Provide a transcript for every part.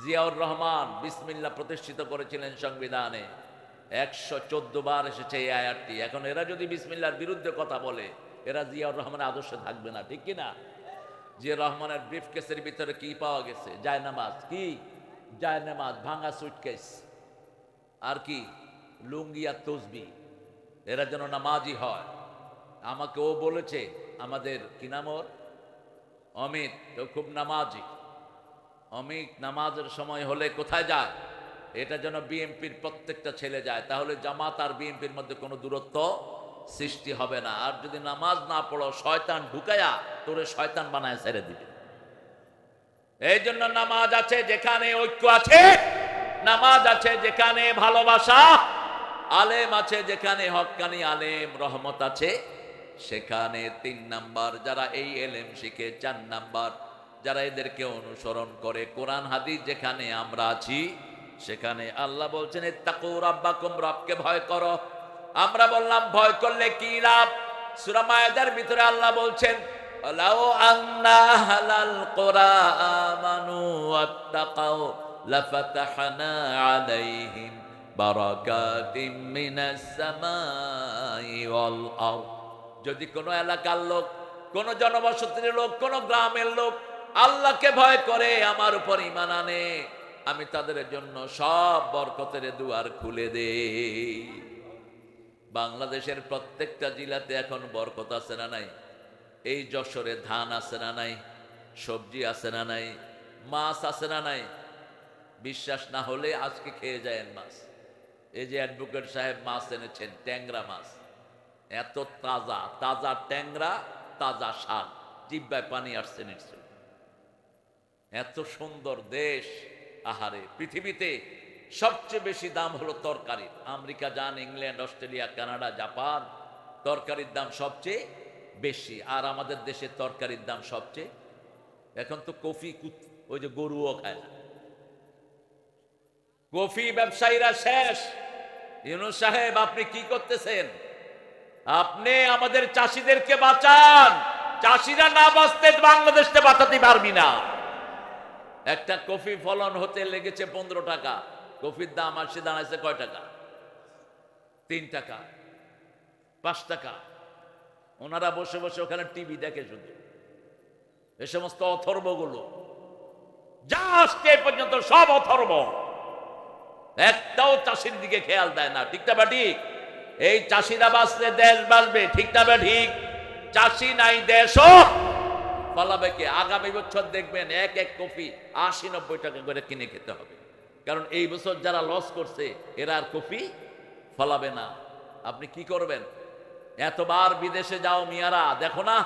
জিয়াউর রহমান বিসমিল্লা প্রতিষ্ঠিত করেছিলেন সংবিধানে। একশো চোদ্দ বার এসেছে এই আয়াতটি। এখন এরা যদি বিসমিল্লার বিরুদ্ধে কথা বলে, এরা জিয়াউর রহমানের আদর্শে থাকবে না, ঠিক কি না জিয়া রহমানের ব্রিফ কেসের ভিতরে কি পাওয়া গেছে? জায়নামাজ। কি? জায়নামাজ, ভাঙা সুটকেস আর কি? লুঙ্গি আর তসবি। এরা যেন নামাজি হয়। আমাকে ও বলেছে, আমাদের কি নাম ওর? অমিত ও খুব নামাজি। অমিত নামাজের সময় হলে কোথায় যায়? এটা যেন বিএনপির প্রত্যেকটা ছেলে যায়। তাহলে জামাত আর বিএনপির মধ্যে কোনো দূরত্ব সৃষ্টি হবে না। আর যদি নামাজ না পড়ো, শয়তান ঢুকায়া তোরে শয়তান বানায় ছেড়ে দিবে। এই জন্য নামাজ আছে যেখানে ঐক্য আছে, নামাজ আছে যেখানে ভালোবাসা, আলেম আছে যেখানে হক্কানি আলেম রহমত আছে। সেখানে তিন নাম্বার, যারা এই এলেম শিখে, চার নাম্বার যারা এদেরকে অনুসরণ করে, কোরআন, হাদিস যেখানে আমরা আছি, সেখানে আল্লাহ বলছেন তাকু ভয় করো। আমরা বললাম, ভয় করলে কি লাভ? সূরা ভিতরে আল্লাহ বলছেন আরদ। যদি কোনো এলাকার লোক, কোন জনবসতির লোক, কোন গ্রামের লোক আল্লাহকে ভয় করে, আমার উপর ইমান আনে। আমি তাদের জন্য সব বরকতের দুয়ার খুলে দেই। বাংলাদেশের প্রত্যেকটা জেলাতে এখন বরকত আছে না নাই? এই যশোরে ধান আছে না নাই? সবজি আছে না নাই? মাছ আছে না নাই? বিশ্বাস না হলে আজকে খেয়ে যায় মাছ। এই যে অ্যাডভোকেট সাহেব মাছ এনেছেন, ট্যাংরা মাছ। এত তাজা তাজা ট্যাংরা, তাজা শাক। জিব্বায় পানি আসছে নিশ্চয় এত সুন্দর দেশ, আহারে, পৃথিবীতে সবচেয়ে বেশি দাম হলো তরকারি। আমেরিকা যান, ইংল্যান্ড, অস্ট্রেলিয়া, কানাডা, জাপান, তরকারির দাম সবচেয়ে বেশি। আর আমাদের দেশে তরকারির দাম সবচেয়ে, এখন তো কফি ওই যে গরুও খায় না। কফি ব্যবসায়ীরা শেষ। ইউনুস সাহেব, আপনি কি করতেছেন? আপনি আমাদের চাষিদেরকে বাঁচান। চাষিরা না বাঁচতে বাংলাদেশকে বাঁচাতে পারবি না। একটা কফি ফলন হতে লেগেছে পনেরো টাকা। কফির দাম আসছে দাঁড়াইছে কয় টাকা? তিন টাকা, পাঁচ টাকা। ওনারা বসে বসে ওখানে টিভি দেখে শুধু এ সমস্ত অথর্বগুলো। যা পর্যন্ত সব অথর্ব। একটাও চাষির দিকে খেয়াল দেয় না। ঠিক না ঠিক? এই চাষিরা বাঁচলে দেশ বাঁচবে। ঠিক না ঠিক? চাষি নাই, দেশও পালাবে কে? আগামী বছর দেখবেন এক এক কপি আশি নব্বই টাকা করে কিনে খেতে হবে। কারণ এই বছর যারা লস করছে, এরা আর কপি ফলাবে না। আপনি কি করবেন? এতবার বিদেশে যাও মিয়ারা, দেখো না।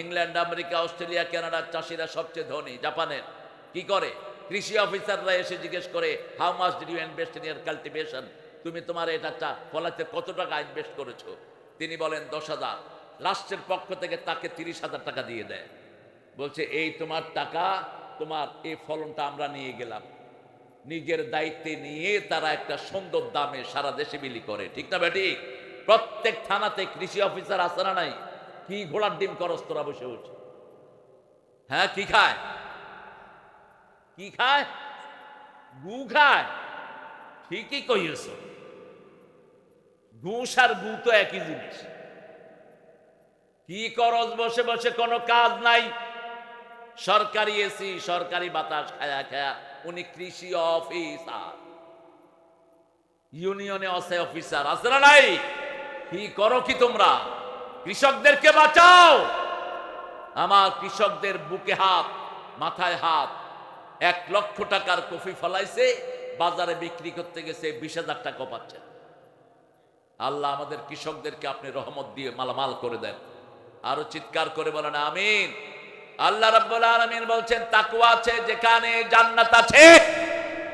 ইংল্যান্ড, আমেরিকা, অস্ট্রেলিয়া, কানাডার চাষিরা সবচেয়ে ধনী, জাপানের। কি করে? কৃষি অফিসাররা এসে জিজ্ঞেস করে how much did you invest in your cultivation তুমি তোমার এটা ফলাতে কত টাকা ইনভেস্ট করেছ? তিনি বলেন, দশ হাজার। রাষ্ট্রের পক্ষ থেকে তাকে তিরিশ হাজার টাকা দিয়ে দেয়। বলছে, এই তোমার টাকা, তোমার এই ফলনটা আমরা নিয়ে গেলাম। নিজের দায়িত্বে নিয়ে তারা একটা সুন্দর দামে সারা দেশে বিলি করে। ঠিক না বেটি প্রত্যেক থানাতে কৃষি অফিসার আছে না নাই? কি ঘোড়ার ডিম করস তোরা বসে বসে? হ্যাঁ কি খায়? কি খায়? গু খায়। ঠিকই কইয়েছ। ঘুষ আর গু তো একই জিনিস। কি করস বসে বসে কোনো কাজ নাই? সরকারি এসি, সরকারি বাতাস খায়া খায়া উনি কৃষি অফিসার। ইউনিয়নে আছে অফিসার, আছে না নাই? কি করো কি তোমরা? কৃষকদেরকে বাঁচাও! আমার কৃষকদের বুকে হাত, মাথায় হাত, এক লক্ষ টাকার কফি ফলাইছে, বাজারে বিক্রি করতে গেছে, বিশ হাজার টাকা পাচ্ছেন আল্লাহ আমাদের কৃষকদেরকে আপনি রহমত দিয়ে মালামাল করে দেন। আরও চিৎকার করে বলেন, আমিন। আল্লাহ রাব্বুল আলামিন বলছেন, তাকওয়া আছে যেখানে জান্নাত আছে।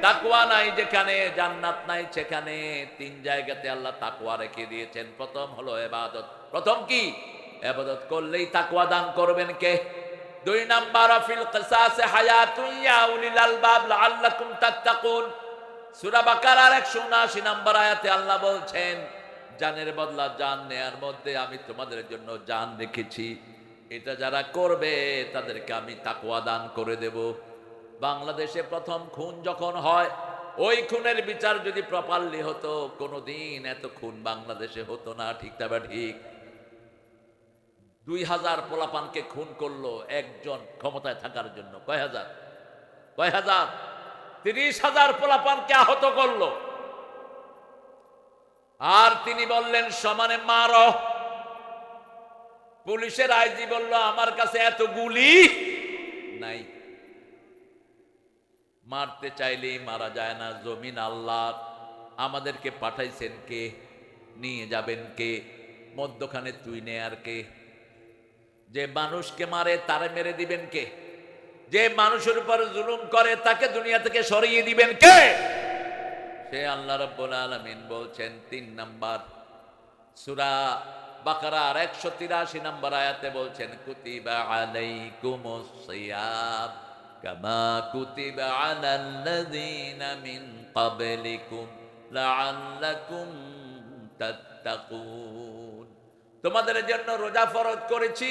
তাকওয়া নাই যেখানে, জান্নাত নাই সেখানে। তিন জায়গাতে আল্লাহ তাকওয়া রেখে দিয়েছেন। প্রথম হলো ইবাদত প্রথম কি? ইবাদত করলেই তাকওয়া দান করবেন কে? দুই নাম্বার, ফিল কিসাসে হায়াতুন ইয়া উলিল আলবাব লাআল্লাকুম তাত্তাকুন। সূরা বাকারার 179 নম্বর আয়াতে আল্লাহ বলছেন জানের বদলা জান নেয়ার মধ্যে আমি তোমাদের জন্য জান রেখেছি। এটা যারা করবে, তাদেরকে আমি তাকুয়া দান করে দেব। বাংলাদেশে প্রথম খুন যখন হয়, ওই খুনের বিচার যদি প্রপারলি হতো, কোনোদিন এত খুন বাংলাদেশে হতো না, ঠিক তবে ঠিক। দুই হাজার পোলাপানকে খুন করল একজন ক্ষমতায় থাকার জন্য। কয় হাজার? কয় হাজার? তিরিশ হাজার পোলাপানকে আহত করল। আর তিনি বললেন, সমানে মার। পুলিশের আইজি বলল, আমার কাছে এত গুলি নাই। মারতে চাইলেই মারা যায় না, জমিন আল্লাহ। আমাদেরকে পাঠাইছেন কে? নিয়ে যাবেন কে? মধ্যখানে তুই নে আর কে? যে মানুষকে মারে, তারে মেরে দিবেন কে? যে মানুষের উপর জুলুম করে, তাকে দুনিয়া থেকে সরিয়ে দিবেন কে? সে আল্লাহ রব্বুল আলমিন বলছেন তিন নম্বর সুরা বাকারার একশো তিরাশি নম্বর আয়াতে বলছেন, কুতিবা আলাইকুমুস সিয়াম কামা কুতিবা আলাল্লাযীনা মিন ক্বাবলিকুম লাআল্লাকুম তাত্তাকুন। তোমাদের জন্য রোজা ফরজ করেছি,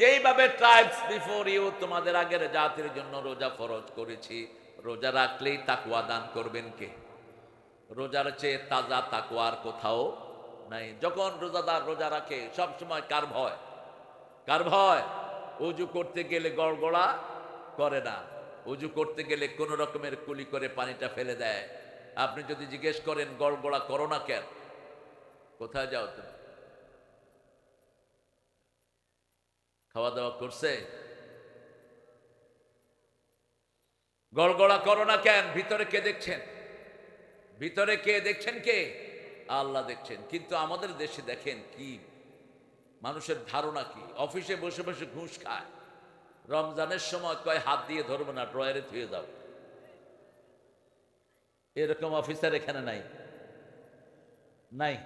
যেইভাবে ট্রাইবস বিফোর ইউ তোমাদের আগের জাতির জন্য রোজা ফরজ করেছি। রোজা রাখলেই তাকওয়া দান করবেন কে? রোজার চেয়ে তাজা তাকওয়ার কোথাও নাই। যখন রোজাদার রোজা রাখে, সব সময় কার ভয় কার ভয় উজু করতে গেলে গড়গড়া করে না। উজু করতে গেলে কোন রকমের কুলি করে পানিটা ফেলে দেয়। আপনি যদি জিজ্ঞেস করেন, গড়গড়া করো না কেন? কোথায় যাও তুমি? খাওয়া দাওয়া করছে? গড়গড়া করো না কেন? ভিতরে কে দেখছেন? ভিতরে কে দেখছেন কে? আল্লাহ দেখছেন। কিন্তু আমাদের দেশে দেখেন কি? মানুষের ধারণা কি? অফিসে বসে বসে ঘুষ খায়। রমজানের সময় কয়, হাত দিয়ে ধরবো না, ড্রয়ারে ধুয়ে দাও। এরকম অফিসার এখানে নাই। নাই।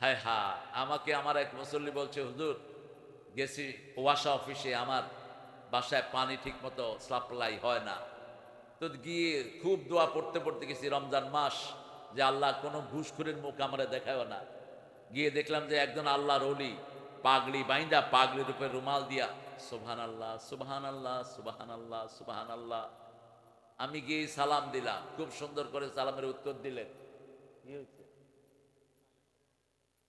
হায় হা আমাকে আমার এক মুসল্লি বলছে, হুজুর, গেছি ওয়াসা অফিসে, আমার বাসায় পানি ঠিক মতো সাপ্লাই হয় না। তো গিয়ে খুব দোয়া পড়তে পড়তে গেছি রমজান মাস, যে আল্লাহ কোনো ঘুষখুরের মুখ আমরা দেখাও না। গিয়ে দেখলাম যে একজন আল্লাহর অলি পাগড়ি বাইন্দা পাগড়ির উপরে রুমাল দিয়া সুবহান আল্লাহ সুবহান আল্লাহ সুবহান আল্লাহ সুবহান আল্লাহ আমি গিয়ে সালাম দিলাম, খুব সুন্দর করে সালামের উত্তর দিলেন।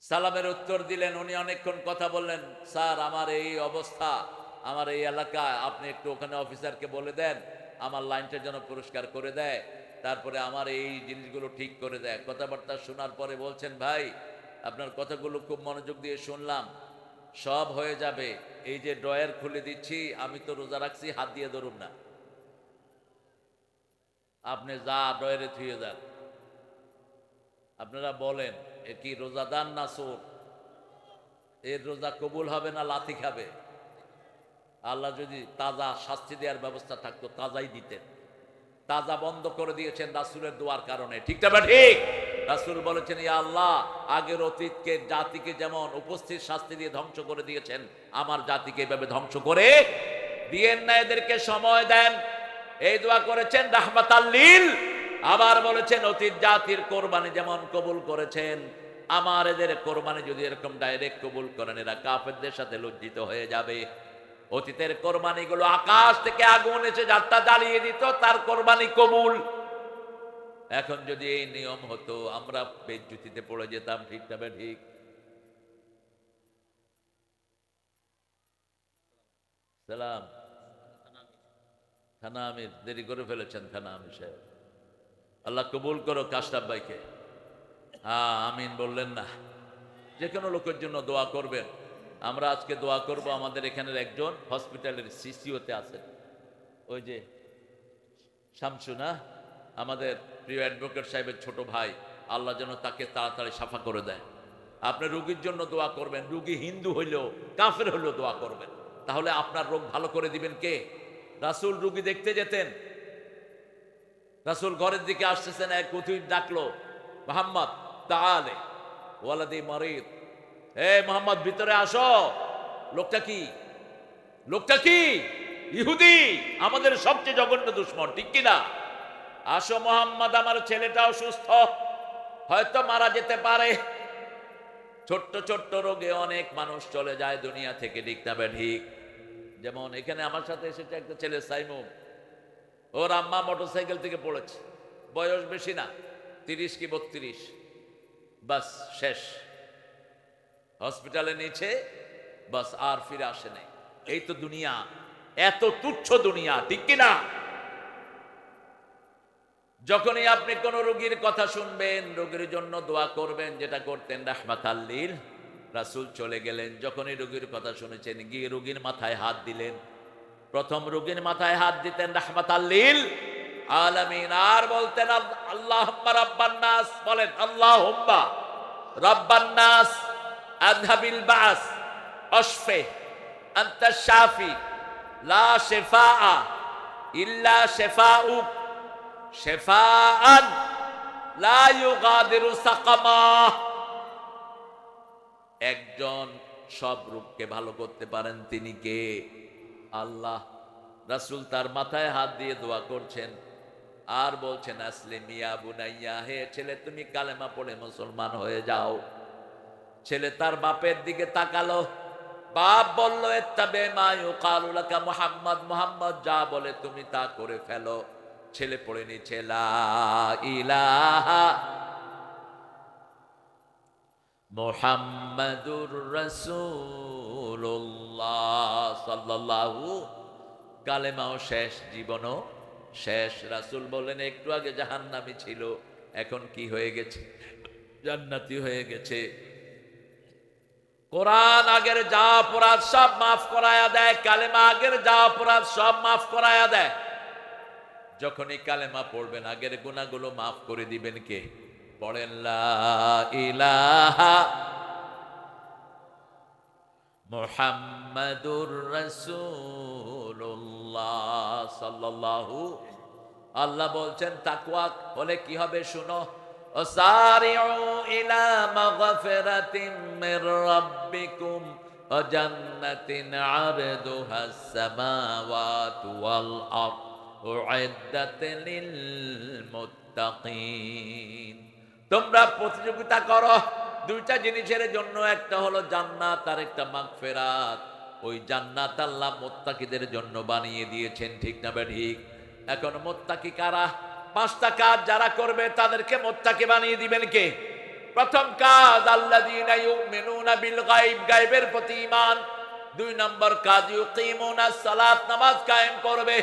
সালামের উত্তর দিলেন, উনি অনেকক্ষণ কথা বললেন, স্যার, আমার এই অবস্থা, আমার এই এলাকায়, আপনি একটু ওখানে অফিসারকে বলে দেন আমার লাইনটা যেন পুরস্কার করে দেয়, তারপরে আমার এই জিনিসগুলো ঠিক করে দেয়। কথাবার্তা শোনার পরে বলছেন, ভাই, আপনার কথাগুলো খুব মনোযোগ দিয়ে শুনলাম। সব হয়ে যাবে। এই যে ড্রয়ার খুলে দিচ্ছি, আমি তো রোজা রাখছি, হাত দিয়ে ধরুন না। আপনি যা ড্রয়ারে থুয়ে যান। আপনারা বলেন, এ কি রোজাদার না সোর এর রোজা কবুল হবে না লাথি খাবে? আল্লাহ যদি তাজা শাস্তি দেওয়ার ব্যবস্থা থাকতো, তাজাই দিতেন। তাজা বন্ধ করে দিয়েছেন রাসুলের দোয়ার কারণে। ঠিক না ঠিক। রাসুল বলেছেন, ইয়া আল্লাহ, আগের অতীতকে, জাতিকে যেমন উপস্থিত শাস্তি দিয়ে ধ্বংস করে দিয়েছেন, আমার জাতিকে এভাবে ধ্বংস করে দিয়েন না, এদেরকে সময় দেন। এই দোয়া করেছেন রাহমাত আল্লিল আবার বলেছেন, অতীত জাতির কোরবানি যেমন কবুল করেছেন, আমার এদের কোরবানি যদি এরকম ডাইরেক্ট কবুল করেন, এরা কাফেরদের সাথে লজ্জিত হয়ে যাবে। অতীতের কোরবানিগুলো আকাশ থেকে আগুন এসে যাত্রা জ্বালিয়ে দিত, তার কোরবানি কবুল। এখন যদি এই নিয়ম হতো, আমরা বেজ্জুতিতে পড়ে যেতাম, ঠিক তবে ঠিক। সালাম। থানা আমির দেরি করে ফেলেছেন থানা আমির সাহেব। আল্লাহ কবুল করো কাশরাফ ভাইকে। হ্যাঁ আমিন বললেন না। যে কোনো লোকের জন্য দোয়া করবেন। আমরা আজকে দোয়া করব আমাদের এখানের একজন হসপিটালের সিসিওতে আছে। ওই যে শামসু না? আমাদের প্রিয় অ্যাডভোকেট সাহেবের ছোট ভাই, আল্লাহ যেন তাকে তাড়াতাড়ি সাফা করে দেয়। আপনি রুগীর জন্য দোয়া করবেন, রুগী হিন্দু হইলেও কাফের হইলেও দোয়া করবেন। তাহলে আপনার রোগ ভালো করে দিবেন কে? রাসুল রুগী দেখতে যেতেন। রাসুল ঘরের দিকে আসতেছেন, এক কুথুই ডাকলো, মোহাম্মদ তাহলে ওয়ালাদি মরিদ। হে মোহাম্মদ, ভিতরে আসো। লোকটা কি? লোকটা কি? ইহুদি? আমাদের সবচেয়ে জঘন্য দুশ্মন, ঠিক কিনা আসো মোহাম্মদ, আমার ছেলেটা অসুস্থ হয়তো মারা যেতে পারে। ছোট্ট ছোট্ট রোগে অনেক মানুষ চলে যায় দুনিয়া থেকে, ঠিক না ঠিক? যেমন এখানে আমার সাথে এসেছে একটা ছেলে, সাইমুম। ওর আম্মা মোটরসাইকেল থেকে পড়েছে। বয়স বেশি না, তিরিশ কি বত্রিশ। বাস, শেষ। হসপিটালে নিয়েছে, বাস আর ফিরে আসে নাই। এই তো দুনিয়া, এত তুচ্ছ দুনিয়া, ঠিক কিনা যখনই আপনি কোন রোগীর কথা শুনবেন, রোগীর জন্য দোয়া করবেন, যেটা করতেন রাহমাত আল্লিল রাসুল চলে গেলেন। যখনই রোগীর কথা শুনেছেন, গিয়ে রোগীর মাথায় হাত দিলেন। প্রথম রোগীর মাথায় হাত দিতেন রাহমাত আল্লিল আলামিন আর বলতেন, আল্লাহ রাব্বান্নাস বলেন আল্লাহ রাব্বান্নাস আযহাবিল বাস, অশফে শাফি, লা শিফা ইল্লা শেফাআন লা ইউগাদিরু সাকামা। একজন সব রূপকে ভালো করতে পারেন তিনি কে? আল্লাহ। রাসুল তার মাথায় হাত দিয়ে দোয়া করছেন। আর বলছেন, আসলে মিয়া বুনাইয়া, হে ছেলে, তুমি কালেমা পড়ে মুসলমান হয়ে যাও। ছেলে তার বাপের দিকে তাকালো। বাপ বলল এত্তাবে মা ইউকালু লাকা মুহাম্মদ মুহাম্মদ যা বলে তুমি তা করে ফেলো। ছেলে পড়ে নিচ্ছে মোহাম্মদুর রসুল্লাহ সাল্লাল্লাহু কালেমাও শেষ, জীবনও শেষ। রাসূল বললেন, একটু আগে জাহান্নামি ছিল, এখন কি হয়ে গেছে? জান্নাতি হয়ে গেছে। কোরআন আগের যা অপরাধ সব মাফ করায়া দেয়, কালেমা আগের যা অপরাধ সব মাফ করায়া দেয়। যখনই কালেমা পড়বেন, আগের গুণাগুলো মাফ করে দিবেন কে? পড়েন ইলাহা মুহাম্মাদুর রাসূলুল্লাহ সাল্লাল্লাহু আল্লাহ বলছেন, তাকওয়া হলে কি হবে শুনো? وسارعوا إلى مغفرة من ربكم وجنة عرضها السماوات والأرض أعدت للمتقين তোমরা প্রতিযোগিতা করো দুইটা জিনিসের জন্য একটা হলো জান্নাত আর একটা মাগফিরাত ওই জান্নাত আল্লাহ মোত্তাকিদের জন্য বানিয়ে দিয়েছেন ঠিক না বে ঠিক এখন মোত্তাকি কারা পাঁচটা কাজ যারা করবে তাদেরকে মোত্তাকি বানিয়ে দিবেন কে? প্রথম কাজ, আল্লাযীনা বিল গায়ব, গায়বের প্রতি ঈমান। দুই নম্বর কাজ সালাত, নামাজ কায়েম করবে।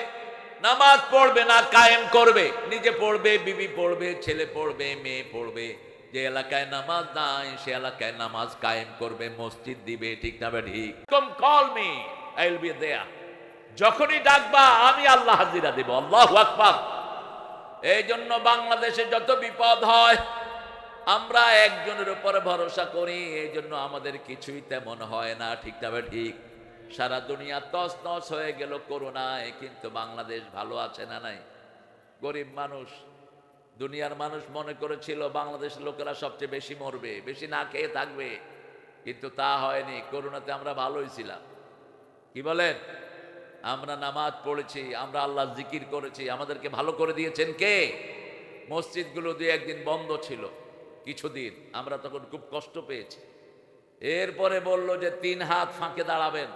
নামাজ পড়বে না, কায়েম করবে। নিজে পড়বে, বিবি পড়বে, ছেলে পড়বে, মেয়ে পড়বে। যে এলাকায় নামাজ নাই, সে এলাকায় নামাজ কায়েম করবে, মসজিদ দিবে, ঠিক না ঠিক? Call me I be there যখনই ডাকবা, আমি আল্লাহ হাজিরা দেব, আল্লাহু আকবার। এই জন্য বাংলাদেশে যত বিপদ হয়, আমরা একজনের উপর ভরসা করি এই জন্য আমাদের কিছুই তেমন হয় না, ঠিক না ঠিক? সারা দুনিয়া তস নস হয়ে গেল করোনায়, কিন্তু বাংলাদেশ ভালো আছে না নাই? গরিব মানুষ, দুনিয়ার মানুষ মনে করেছিল বাংলাদেশের লোকেরা সবচেয়ে বেশি মরবে, বেশি না খেয়ে থাকবে, কিন্তু তা হয়নি, করোনাতে আমরা ভালোই ছিলাম। কি বলেন? আমরা নামাজ পড়েছি, আমরা আল্লাহ জিকির করেছি, আমাদেরকে ভালো করে দিয়েছেন কে? মসজিদগুলো দুই একদিন বন্ধ ছিল, কিছুদিন। আমরা তখন খুব কষ্ট পেয়েছি। এরপরে বলল যে তিন হাত ফাঁকে দাঁড়াবেন।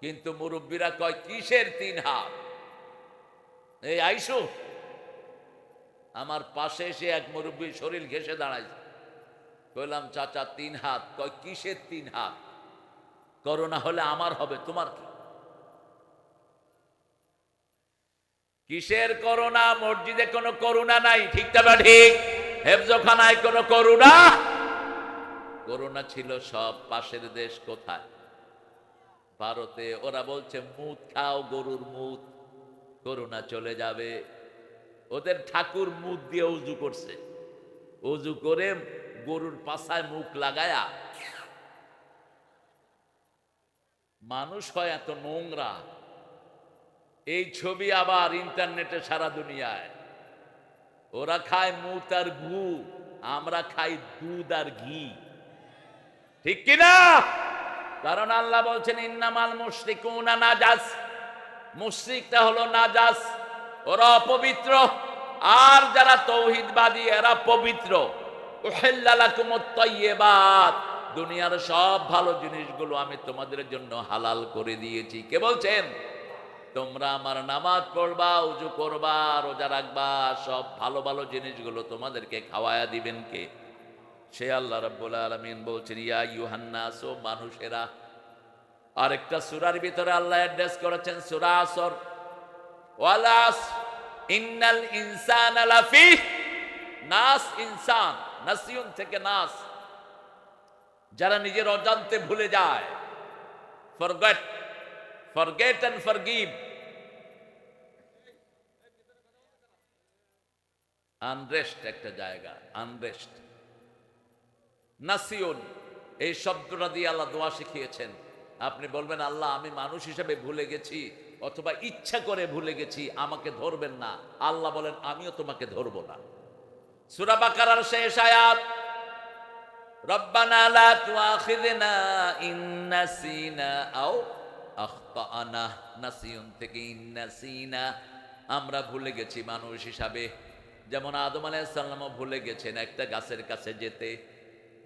কিন্তু মুরব্বীরা কয়, কিসের তিন হাত? এই আইসু। আমার পাশে এসে এক মুরব্বীর শরীর ঘেসে দাঁড়াইছে। কইলাম, চাচা, তিন হাত। কয়, কিসের তিন হাত? করোনা হলে আমার হবে, তোমার কি? কিসের করোনা মসজিদে কোনো করুণা নাই, ঠিক না ঠিক? হেফজখানায় কোনো করুণা? করোনা ছিল সব পাশের দেশ কোথায়? ভারতে। ওরা বলছে, মুদ খাও গরুর মুদ করোনা চলে যাবে। ওদের ঠাকুর মুদ দিয়ে উজু করছে। উজু করে গরুর পাশায় মুখ লাগায়া মানুষ হয় এত নোংরা। এই ছবি আবার ইন্টারনেটে সারা দুনিয়ায়। ওরা খায় মুত আর ঘু, আমরা খাই দুধ আর ঘি। ঠিক কিনা? কারণ আল্লাহ বলছেন, ইন্নামাল মুশরিকুনা নাজাস। মুশরিকটা হলো নাজাস, ওরা অপবিত্র। আর যারা তৌহিদবাদী, এরা পবিত্র। দুনিয়ার সব ভালো জিনিসগুলো আমি তোমাদের জন্য হালাল করে দিয়েছি। কে বলছেন? তোমরা আমার নামাজ পড়বা, উজু করবা, রোজা রাখবা, সব ভালো ভালো জিনিসগুলো তোমাদেরকে খাওয়ায়া দিবেন কে? সে আল্লাহ রাব্বুল আলামিন বলছেন, ইয়া ইউহান্নাস ও মানুষেরা। আরেকটা সূরার ভিতরে আল্লাহ অ্যাড্রেস করেছেন, সূরা আসর। ওয়ালাস ইন্নাল ইনসানা লাফি, নাস ইনসান, নাসিউন থেকে নাস। যারা নিজের অজান্তে ভুলে যায় forget forget and forgive unrest একটা জায়গা, আনরেস্ট। নাসিউন, এই শব্দটা দিয়ে আল্লাহ দোয়া শিখিয়েছেন। আপনি বলবেন, আল্লাহ, আমি মানুষ হিসেবে ভুলে গেছি, অথবা ইচ্ছা করে ভুলে গেছি, আমাকে ধরবেন না। আল্লাহ বলেন, আমিও তোমাকে ধরবো না। সূরা বাকারার শেষ আয়াত থেকে আমরা ভুলে গেছি মানুষ হিসাবে। যেমন আদম আলাইহিস সালামও ভুলে গেছেন, একটা গাছের কাছে যেতে।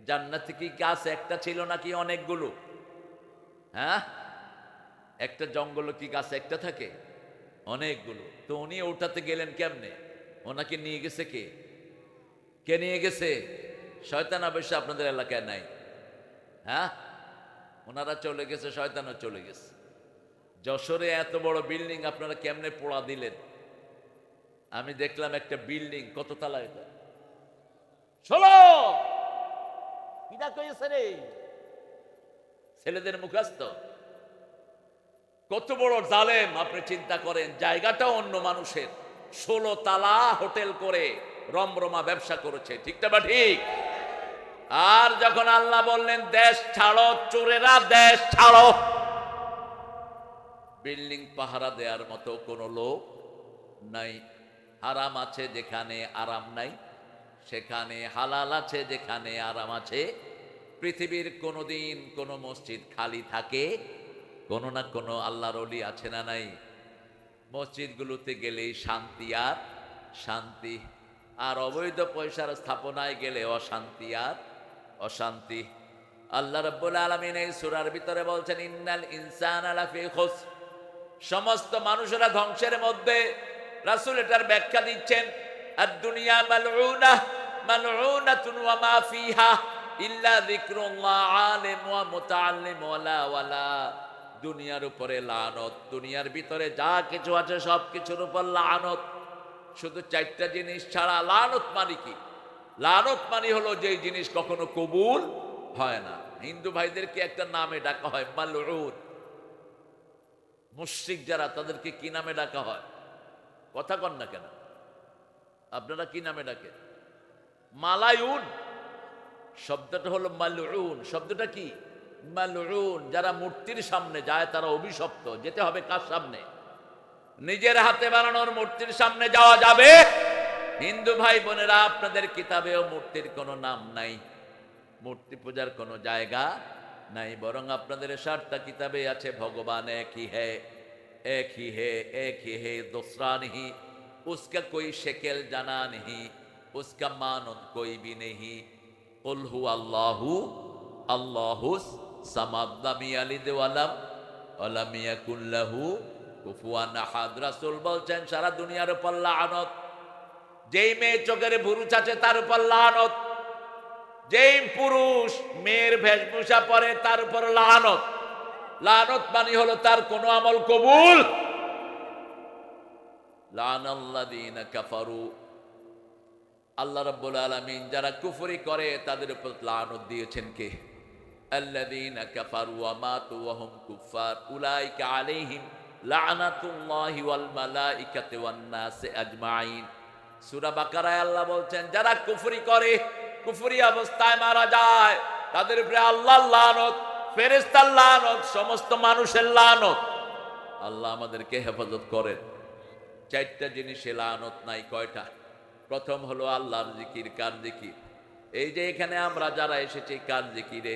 জান্নাতে কি গাছ একটা ছিল নাকি অনেকগুলো? হ্যাঁ? একটা জঙ্গল কি গাছ একটা থাকে? অনেকগুলো। তো উনি ওঠাতে গেলেন কেমনে? ওনাকে নিয়ে গেছে কে? কে নিয়ে গেছে? শয়তান অবশ্য আপনাদের এলাকায় নাই। হ্যাঁ? ওনারা চলে গেছে, শয়তানও চলে গেছে। যশোরে এত বড় বিল্ডিং, আপনারা কেমনে পোড়া দিলেন? আমি দেখলাম একটা বিল্ডিং, কত তালা এটা? ষোলো! রে? ছেলেদের মুখাস্ত কত বড় জালেম, আপনি চিন্তা করেন, জায়গাটা অন্য মানুষের। ষোলো তালা হোটেল করে রমরমা ব্যবসা করেছে, ঠিকটা বা ঠিক? আর যখন আল্লাহ বললেন, দেশ ছাড়ো, চোরেরা দেশ ছাড়ো। বিল্ডিং পাহারা দেওয়ার মতো কোনো লোক নাই। হারাম আছে যেখানে আরাম নাই, সেখানে হালাল আছে যেখানে আরাম আছে। পৃথিবীর কোনোদিন কোনো মসজিদ খালি থাকে, কোনো না কোনো আল্লাহর অলি আছে না নাই। মসজিদগুলোতে গেলেই শান্তি আর শান্তি, আর অবৈধ পয়সার স্থাপনায় গেলে অশান্তি আর অশান্তি। আল্লাহ রব্বুল আলমিন এই সুরার ভিতরে বলছেন, ইন্নাল ইনসান আলাফি খুস সমস্ত মানুষেরা ধ্বংসের মধ্যে রাসূল এটার ব্যাখ্যা দিচ্ছেন আর দুনিয়া মালউনা, মালউনাতুন ওয়া মা ফিহা ইল্লা যিকরুল্লাহ আলিম ওয়া মুতাআল্লিম ওয়ালা দুনিয়ার উপরে লানত, দুনিয়ার ভিতরে যা কিছু আছে সব কিছুর উপর লানত। শুধু চারটা জিনিস ছাড়া লানত মানে কি? লানত মানে হলো যে জিনিস কখনো কবুল হয় না। হিন্দু ভাইদেরকে একটা নামে ডাকা হয় মালউন। মুশ্রিক যারা, তাদেরকে কি নামে ডাকা হয়? কথা কন না কেন? আপনারা কি নামে ডাকেন? মালায়ুন। শব্দটা হলো মালউন। শব্দটা কি? মালউন। যারা মূর্তির সামনে যায়, তারা অভিশপ্ত। যেতে হবে কার সামনে? নিজের হাতে বানানোর মূর্তির সামনে যাওয়া যাবে। হিন্দু ভাই বোনেরা, আপনাদের কিতাবেও মূর্তির কোনো নাম নাই। মূর্তি পূজার কোনো জায়গা নাই। বরং আপনাদের সাতটা কিতাবে আছে, ভগবান এক ही है एक ही है एक ही है दूसरा नहीं उसका कोई शक्ल जाना नहीं उसका मानद कोई भी नहीं कुल हु अल्लाहु अल्लाहु समाद लम यालिद ওয়ালাম ওয়ালাম ইয়াকুল লাহু কুফুয়ান আহাদ রাসূল বলছেন সারা দুনিয়ার উপর লানত যেই মেয়ে চোখের ভুরুচ আছে তার উপর লানত যেই পুরুষ মেয়ের বেশভূষা পরে তার উপর লানত লানত মানে হলো তার আমল কবুল। আল্লাহ রাব্বুল আলামিন যারা কুফরি করে, তাদের উপর লানত দিয়েছেন কে? যারা করে অবস্থায় মারা যায়, তাদের উপরে আল্লাহ লানত। ফেরেশতার লানত, সমস্ত মানুষের লানত। আল্লাহ আমাদেরকে হেফাজত করেন। চারটা জিনিসে লানত নাই, কয়টা? প্রথম হলো আল্লাহর জিকির, কার জিকির? এই যে এখানে আমরা যারা এসেছি, কার জিকিরে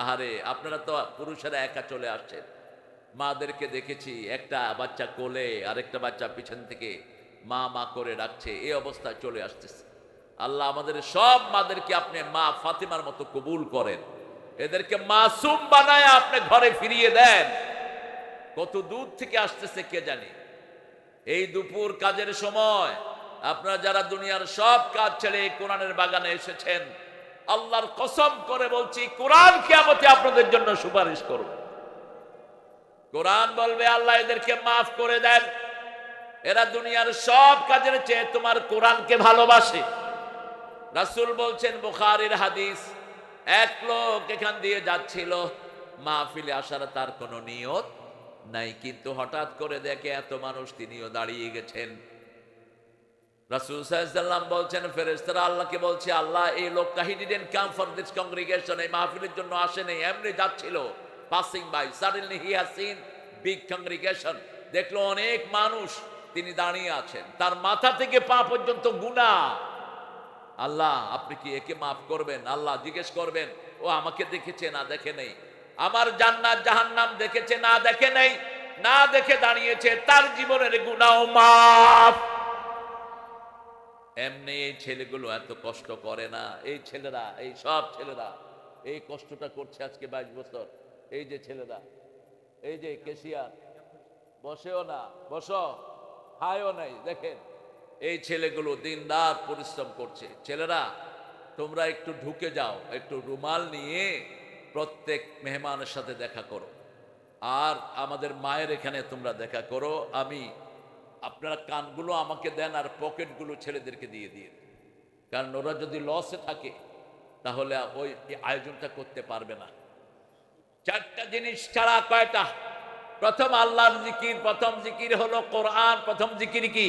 আহারে, আপনারা তো পুরুষেরা একা চলে আসছেন। মাদেরকে দেখেছি, একটা বাচ্চা কোলে, আরেকটা বাচ্চা পিছন থেকে মা মা করে ডাকছে, এই অবস্থায় চলে আসতেছে। আল্লাহ আমাদের সব মাদেরকে আপনি মা ফাতিমার মতো কবুল করেন। এদেরকে মাসুম বানায় আপনি ঘরে ফিরিয়ে দেন। কত দূর থেকে আসতেছে কে জানে? এই দুপুর কাজের সময় আপনারা যারা দুনিয়ার সব কাজ ছেড়ে কোরআনের বাগানে এসেছেন, আল্লাহর কসম করে বলছি, কোরআন কিয়ামতে আপনাদের জন্য সুপারিশ করব কোরআন বলবে, আল্লাহ এদেরকে মাফ করে দেন। এরা দুনিয়ার সব কাজের চেয়ে তোমার কোরআনকে ভালোবাসে। রাসুল বলছেন, বুখারীর হাদিস এক লোক এখান দিয়ে যাচ্ছিল, মাহফিলে আসার তার কোনো নিয়ত নাই, কিন্তু হঠাৎ করে দেখে এত মানুষ তিনিও দাঁড়িয়ে গেছেন। বলছেন, ফেরেশতারা আল্লাহকে বলছে, আল্লাহ এই কাম ফর দিস কংগ্রিগেশন, এই মাহফিলের জন্য আসেনি এমনি যাচ্ছিল। Passing by suddenly he big congregation দেখল অনেক মানুষ তিনি দাঁড়িয়ে আছেন। তার মাথা থেকে পা পর্যন্ত গুণা। আল্লাহ, আপনি কি একে মাফ করবেন? আল্লাহ জিজ্ঞেস করবেন, ও, আমাকে দেখেছে না, দেখে নেই। আমার জান্নাত জাহান্নাম দেখেছে না, দেখে নেই। না দেখে দাঁড়িয়েছে, তার জীবনের গুণাও মাফ। এমনি এই ছেলেগুলো এত কষ্ট করে না। এই ছেলেরা, এই সব ছেলেরা, এই কষ্টটা করছে আজকে বাইশ বছর। এই যে ছেলেরা, এই যে কেশিয়ার, বসেও না, বসো, হায়ও নাই, দেখেন। এই ছেলেগুলো দিন রাত পরিশ্রম করছে। ছেলেরা, তোমরা একটু ঢুকে যাও, একটু রুমাল নিয়ে প্রত্যেক মেহমানের সাথে দেখা করো। আর আমাদের মায়ের এখানে তোমরা দেখা করো, আমি আপনারা কানগুলো আমাকে দেন আর পকেটগুলো ছেলেদেরকে দিয়ে দিয়ে। কারণ ওরা যদি লসে থাকে, তাহলে ওই আয়োজনটা করতে পারবে না। চারটা জিনিস ছাড়া কয়টা? প্রথম আল্লাহর জিকির, প্রথম জিকির হলো কোরআন, প্রথম জিকির কি?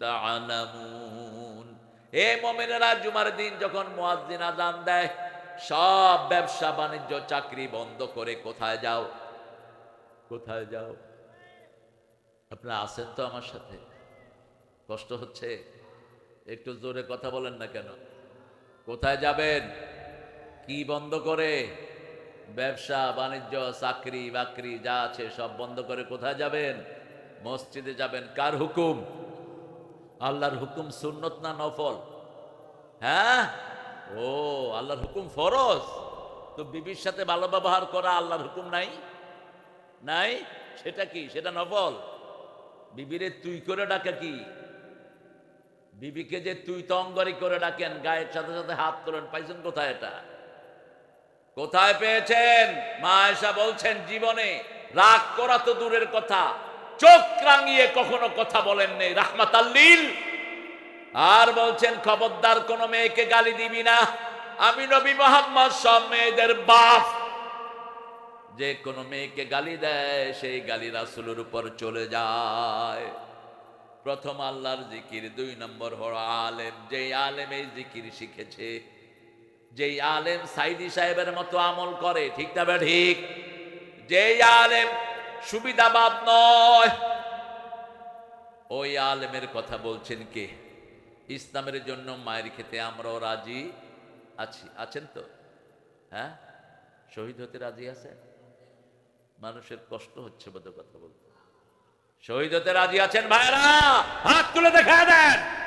তা'লামুন হে মুমিনেরা জুমার দিন যখন মুয়াজ্জিন আযান দেয়, সব ব্যবসা বাণিজ্য চাকরি বন্ধ করে কোথায় যাও? কোথায় যাও? আপনারা আছেন তো আমার সাথে? কষ্ট হচ্ছে? একটু জোরে কথা বলেন না কেন? কোথায় যাবেন? কি বন্ধ করে? ব্যবসা, বাণিজ্য, চাকরি, বাকরি যা আছে সব বন্ধ করে কোথায় যাবেন? মসজিদে যাবেন। কার হুকুম? আল্লাহর হুকুম সুন্নত না নফল? হ্যাঁ? ও, আল্লাহর হুকুম ফরজ। তো বিবির সাথে ভালো ব্যবহার করা আল্লাহর হুকুম নাই? নাই? সেটা কি? সেটা নফল? বিবিরে তুই করে ডাকা কি? বিবিকে যে তুই তঙ্গরি করে ডাকেন, গায়ের সাথে সাথে হাত তোলেন, পাইছেন কোথায় এটা? কোথায় পেয়েছেন? মা এসা বলছেন, জীবনে রাগ করা তো দূরের কথা। চোখ রাঙিয়ে কখনো কথা বলেন নেই। রাহমাত আর বলছেন, খবরদার কোন মেয়েকে গালি দিবি না। আমি নবী মোহাম্মদ, সব মেয়েদের বাপ। যে কোনো মেয়েকে গালি দেয়, সেই গালি রাসুলের উপর চলে যায়। প্রথম আল্লাহর জিকির, দুই নম্বর হল আলেম। যে আলেম এই জিকির শিখেছে, যেই আলেম সাইদি সাহেবের মতো আমল করে, ঠিক না ঠিক? যেই আলেম সুবিধাবাদ নয়। ওই আলেমের কথা বলছেন কে? ইসলামের জন্য মায়ের খেতে আমরাও রাজি আছি। আছেন তো? হ্যাঁ? শহীদ হতে রাজি আছেন? মানুষের কষ্ট হচ্ছে বোধ কথা বলতে। শহীদ হতে রাজি আছেন ভাইরা হাত তুলে দেখা দেন।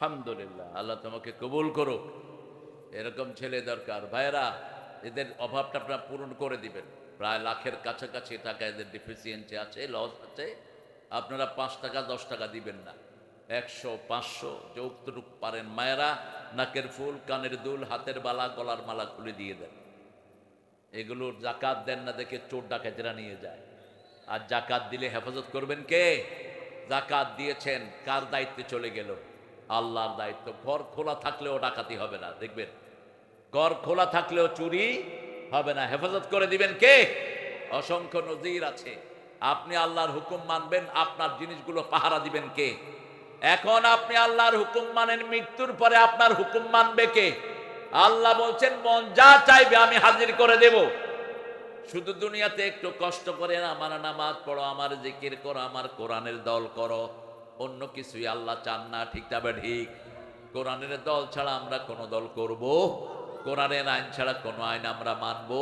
আলহামদুলিল্লাহ, আল্লাহ তোমাকে কবুল করুক। এরকম ছেলে দরকার। ভাইরা এদের অভাবটা আপনারা পূরণ করে দিবেন। প্রায় লাখের কাছাকাছি টাকা এদের ডিফিসিয়েন্সি আছে লস আছে। আপনারা পাঁচ টাকা, দশ টাকা দিবেন না। একশো, পাঁচশো, যৌতুক পারেন মায়েরা, নাকের ফুল, কানের দুল, হাতের বালা, গলার মালা খুলে দিয়ে দেন। এগুলোর জাকাত দেন না দেখে চোর ডাকাতেরা নিয়ে যায়। আর জাকাত দিলে হেফাজত করবেন কে? জাকাত দিয়েছেন, কার দায়িত্বে চলে গেল? আল্লাহর দায়িত্ব। ঘর খোলা থাকলেও ডাকাতি হবে না, দেখবেন। ঘর খোলা থাকলেও চুরি হবে না। হেফাজত করে দিবেন কে? অসংখ্য নজির আছে। আপনি আল্লাহর হুকুম মানবেন, আপনার জিনিসগুলো পাহারা দিবেন কে? এখন আপনি আল্লাহর হুকুম মানেন, মৃত্যুর পরে আপনার হুকুম মানবে কে? আল্লাহ বলছেন, মন যা চাইবে আমি হাজির করে দেব। শুধু দুনিয়াতে একটু কষ্ট করে আমার নামাজ পড়ো, আমার জিকির করো, আমার কোরআনের দল করো। অন্য কিছুই আল্লাহ চান না, ঠিক তবে ঠিক। কোরআনের দল ছাড়া আমরা কোনো দল করব, কোরআনের আইন ছাড়া কোনো আইন আমরা মানবো।